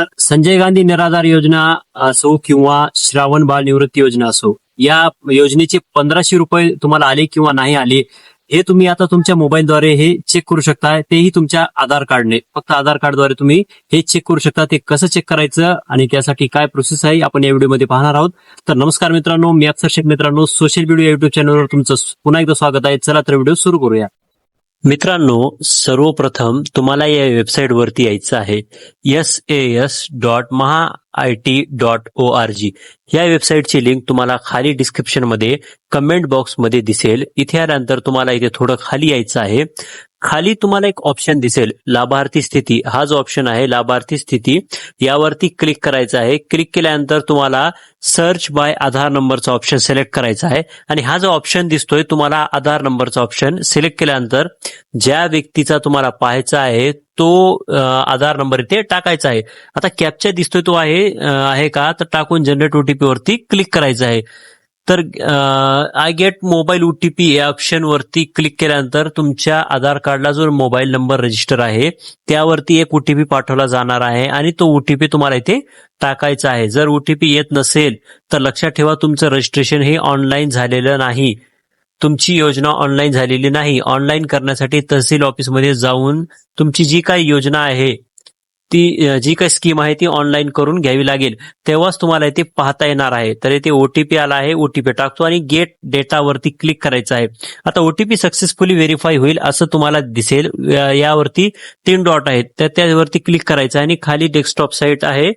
तर संजय गांधी निराधार योजना असो किंवा श्रावण बाळ निवृत्ती योजना असो या योजनेचे पंधराशे रुपये तुम्हाला आले किंवा नाही आले हे तुम्ही आता तुमच्या मोबाईलद्वारे हे चेक करू शकता तेही तुमच्या आधार कार्डने. फक्त आधार कार्डद्वारे तुम्ही हे चेक करू शकता. ते कसं चेक करायचं आणि त्यासाठी काय प्रोसेस आहे आपण या व्हिडिओमध्ये पाहणार आहोत. तर नमस्कार मित्रांनो मी अक्षर शेख मित्रांनो सोशल व्हिडिओ युट्यूब चॅनलवर तुमचं पुन्हा एकदा स्वागत आहे. चला तर व्हिडिओ सुरू करूया. मित्रांनो सर्वप्रथम तुम्हाला या वेबसाईट वरती यायचं आहे. S A S dot Maha I T dot O R G या वेबसाईटची लिंक तुम्हाला खाली डिस्क्रिप्शनमध्ये कमेंट बॉक्समध्ये दिसेल. इथे आल्यानंतर तुम्हाला इथे थोडं खाली यायचं आहे. खाली तुम्हाला एक ऑप्शन दिसेल. लाभार्थी स्थिती. हा जो ऑप्शन आहे लाभार्थी स्थिती यावरती क्लिक करायचं आहे. क्लिक केल्यानंतर तुम्हाला सर्च बाय आधार नंबरचा ऑप्शन सिलेक्ट करायचा आहे. आणि हा जो ऑप्शन दिसतोय तुम्हाला आधार नंबरचा ऑप्शन सिलेक्ट केल्यानंतर ज्या व्यक्तीचा तुम्हाला पाहायचा आहे तो आधार नंबर इथे टाकायचा आहे. आता कॅप्चा दिसतोय तो आहे आहे का? तर टाकून जनरेट ओटीपी वरती क्लिक करायचं आहे. तर आय गेट मोबाईल ओटीपी या ऑप्शनवरती क्लिक केल्यानंतर तुमच्या आधार कार्डला जो मोबाईल नंबर रजिस्टर आहे त्यावरती एक ओटीपी पाठवला जाणार आहे आणि तो ओटीपी तुम्हाला इथे टाकायचा आहे. जर ओटीपी येत नसेल तर लक्षात ठेवा तुमचं रजिस्ट्रेशन हे ऑनलाईन झालेलं नाही. तुमची योजना ऑनलाईन झालेली नाही. ऑनलाईन करण्यासाठी तहसील ऑफिसमध्ये जाऊन तुमची जी काही योजना आहे ती जी काही स्कीम आहे ती ऑनलाईन करून घ्यावी लागेल. तेव्हाच तुम्हाला इथे पाहता येणार आहे. तर इथे ओटीपी आला आहे ओटीपी टाकतो आणि गेट डेटावरती क्लिक करायचं आहे. आता ओटीपी सक्सेसफुली व्हेरीफाय होईल असं तुम्हाला दिसेल. यावरती तीन डॉट आहेत. तर त्यावरती क्लिक करायचं आहे आणि खाली डेस्कटॉप साईट आहे.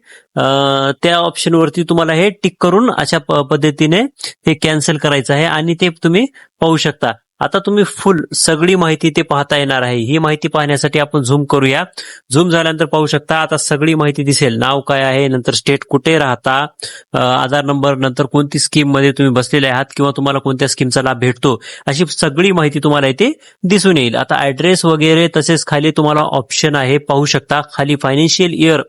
त्या ऑप्शनवरती तुम्हाला हे टिक करून अशा प- पद्धतीने हे कॅन्सल करायचं आहे आणि ते तुम्ही पाहू शकता. आता तुम्ही फुल सगळी माहिती ते पाहता येणार आहे. ही माहिती पाहण्यासाठी आपण झूम करूया. झूम झाल्यानंतर पाहू शकता आता सगळी माहिती दिसेल. नाव काय आहे नंतर स्टेट कुठे राहता आधार नंबर नंतर कोणती स्कीममध्ये तुम्ही बसलेले आहात किंवा तुम्हाला कोणत्या स्कीमचा लाभ भेटतो अशी सगळी माहिती तुम्हाला इथे दिसून येईल. आता ऍड्रेस वगैरे तसेच खाली तुम्हाला ऑप्शन आहे पाहू शकता. खाली फायनान्शियल इयर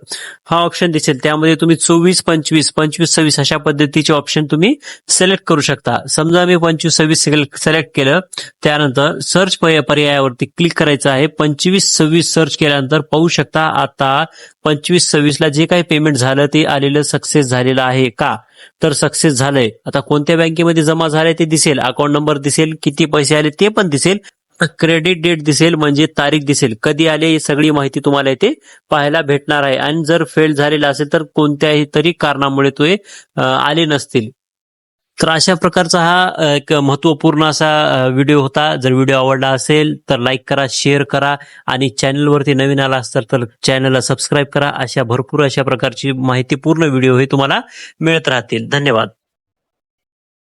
हा ऑप्शन दिसेल. त्यामध्ये तुम्ही चोवीस पंचवीस पंचवीस सव्वीस अशा पद्धतीचे ऑप्शन तुम्ही सिलेक्ट करू शकता. समजा मी पंचवीस सव्वीस सिलेक्ट केलं त्यानंतर सर्च पर्यायावरती क्लिक करायचं आहे. पंचवीस सव्वीस सर्च केल्यानंतर पाहू शकता आता पंचवीस सव्वीसला जे काही पेमेंट झालं ते आलेलं सक्सेस झालेलं आहे का? तर सक्सेस झालंय. आता कोणत्या बँकेमध्ये जमा झालंय ते दिसेल. अकाउंट नंबर दिसेल किती पैसे आले ते पण दिसेल. क्रेडिट डेट दिसेल म्हणजे तारीख दिसेल. कधी आले ही सगळी माहिती तुम्हाला इथे पाहायला भेटणार आहे. आणि जर फेल झालेला असेल तर कोणत्याही तरी कारणामुळे तो आले नसतील. तर अशा प्रकारचा हा एक महत्त्वपूर्ण असा व्हिडिओ होता. जर व्हिडिओ आवडला असेल तर लाईक करा शेअर करा आणि चॅनलवरती नवीन आला असेल तर चॅनलला सबस्क्राईब करा. अशा भरपूर अशा प्रकारची माहितीपूर्ण व्हिडिओ हे तुम्हाला मिळत राहतील. धन्यवाद.